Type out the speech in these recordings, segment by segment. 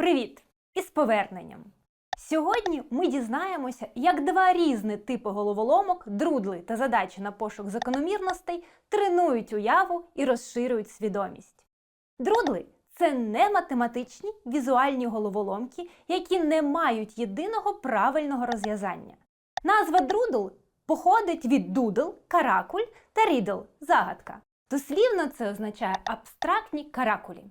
Привіт! Із поверненням! Сьогодні ми дізнаємося, як два різні типи головоломок, друдли та задачі на пошук закономірностей тренують уяву і розширюють свідомість. Друдли це не математичні візуальні головоломки, які не мають єдиного правильного розв'язання. Назва друдл походить від дудл, каракуль та рідл загадка. Дослівно це означає абстрактні каракулі.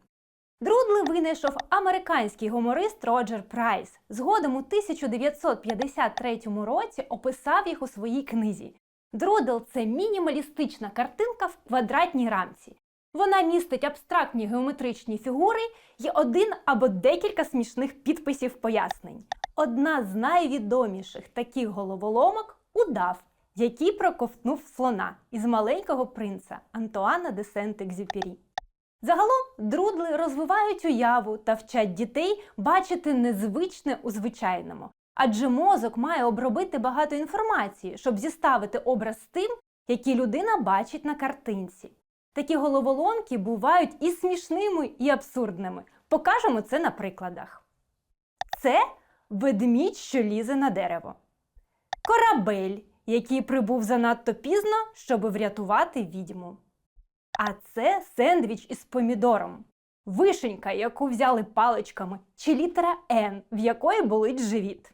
Друдли винайшов американський гуморист Роджер Прайс. Згодом у 1953 році описав їх у своїй книзі. Друдл це мінімалістична картинка в квадратній рамці. Вона містить абстрактні геометричні фігури і один або декілька смішних підписів пояснень. Одна з найвідоміших таких головоломок удав, який проковтнув слона із маленького принца Антуана де Сент-Екзюпері. Загалом друдли розвивають уяву та вчать дітей бачити незвичне у звичайному, адже мозок має обробити багато інформації, щоб зіставити образ тим, який людина бачить на картинці. Такі головоломки бувають і смішними, і абсурдними. Покажемо це на прикладах. Це ведмідь, що лізе на дерево. Корабель, який прибув занадто пізно, щоб врятувати відьму. А це сендвіч із помідором. Вишенька, яку взяли паличками, чи літера Н, в якої болить живіт.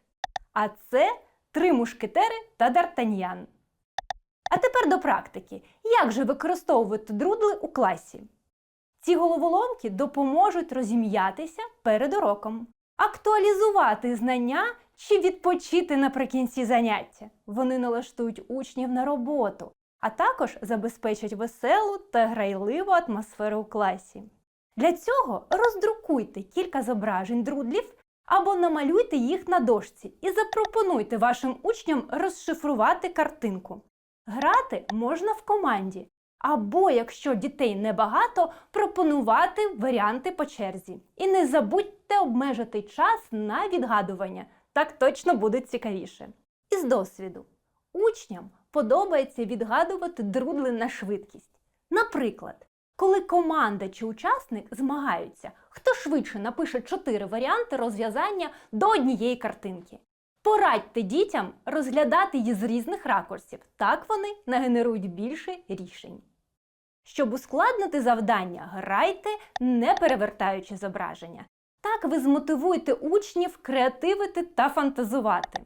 А це три мушкетери та дартаньян. А тепер до практики. Як же використовувати друдли у класі? Ці головоломки допоможуть розім'ятися перед уроком, актуалізувати знання чи відпочити наприкінці заняття. Вони налаштують учнів на роботу, а також забезпечать веселу та грайливу атмосферу у класі. Для цього роздрукуйте кілька зображень друдлів або намалюйте їх на дошці і запропонуйте вашим учням розшифрувати картинку. Грати можна в команді, або, якщо дітей небагато, пропонувати варіанти по черзі. І не забудьте обмежити час на відгадування, так точно буде цікавіше. Із досвіду. Учням подобається відгадувати друдли на швидкість. Наприклад, коли команда чи учасник змагаються, хто швидше напише чотири варіанти розв'язання до однієї картинки. Порадьте дітям розглядати її з різних ракурсів, так вони нагенерують більше рішень. Щоб ускладнити завдання, грайте, не перевертаючи зображення. Так ви змотивуєте учнів креативити та фантазувати.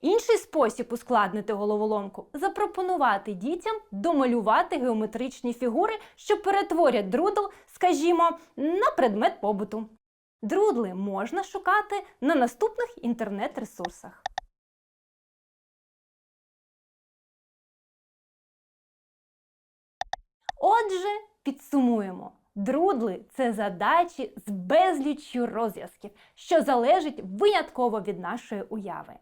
Інший спосіб ускладнити головоломку запропонувати дітям домалювати геометричні фігури, що перетворять друдл, скажімо, на предмет побуту. Друдли можна шукати на наступних інтернет-ресурсах. Отже, підсумуємо. Друдли це задачі з безліччю розв'язків, що залежить винятково від нашої уяви.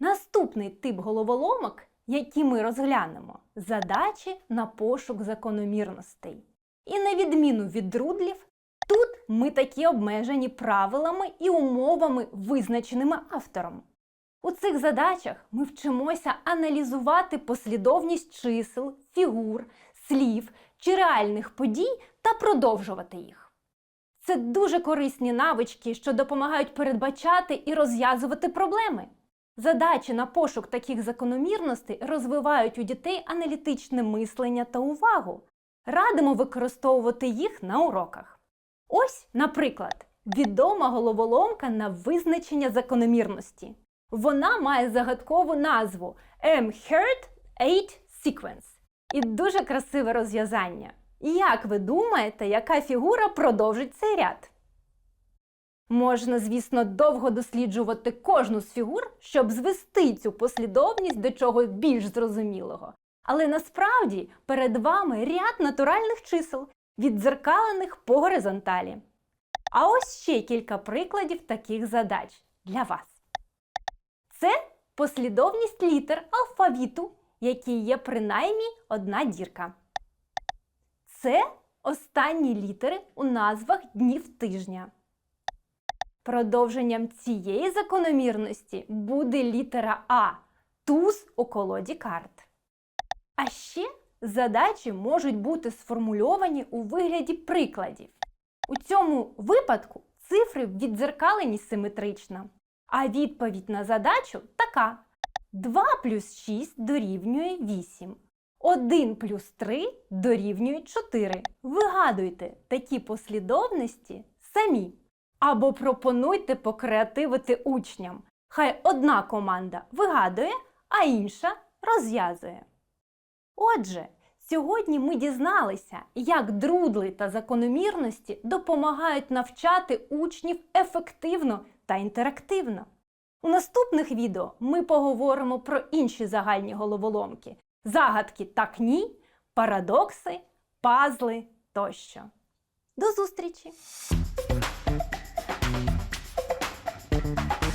Наступний тип головоломок, які ми розглянемо, задачі на пошук закономірностей. І на відміну від друдлів, тут ми такі обмежені правилами і умовами, визначеними автором. У цих задачах ми вчимося аналізувати послідовність чисел, фігур, слів чи реальних подій та продовжувати їх. Це дуже корисні навички, що допомагають передбачати і розв'язувати проблеми. Задачі на пошук таких закономірностей розвивають у дітей аналітичне мислення та увагу. Радимо використовувати їх на уроках. Ось, наприклад, відома головоломка на визначення закономірності. Вона має загадкову назву M-Herd 8 Sequence і дуже красиве розв'язання. Як ви думаєте, яка фігура продовжить цей ряд? Можна, звісно, довго досліджувати кожну з фігур, щоб звести цю послідовність до чогось більш зрозумілого. Але насправді перед вами ряд натуральних чисел, віддзеркалених по горизонталі. А ось ще кілька прикладів таких задач для вас. Це послідовність літер алфавіту, які є принаймні одна дірка. Це останні літери у назвах днів тижня. Продовженням цієї закономірності буде літера А туз у колоді карт. А ще задачі можуть бути сформульовані у вигляді прикладів. У цьому випадку Цифри в віддзеркаленні симетрично. А відповідь на задачу така: 2 плюс 6 дорівнює 8. 1 плюс 3 дорівнює 4. Вигадуйте такі послідовності самі. Або пропонуйте покреативити учням. Хай одна команда вигадує, а інша розв'язує. Отже, сьогодні ми дізналися, як друдли та закономірності допомагають навчати учнів ефективно та інтерактивно. У наступних відео ми поговоримо про інші загальні головоломки: загадки так ні, парадокси, пазли тощо. До зустрічі! Thank you.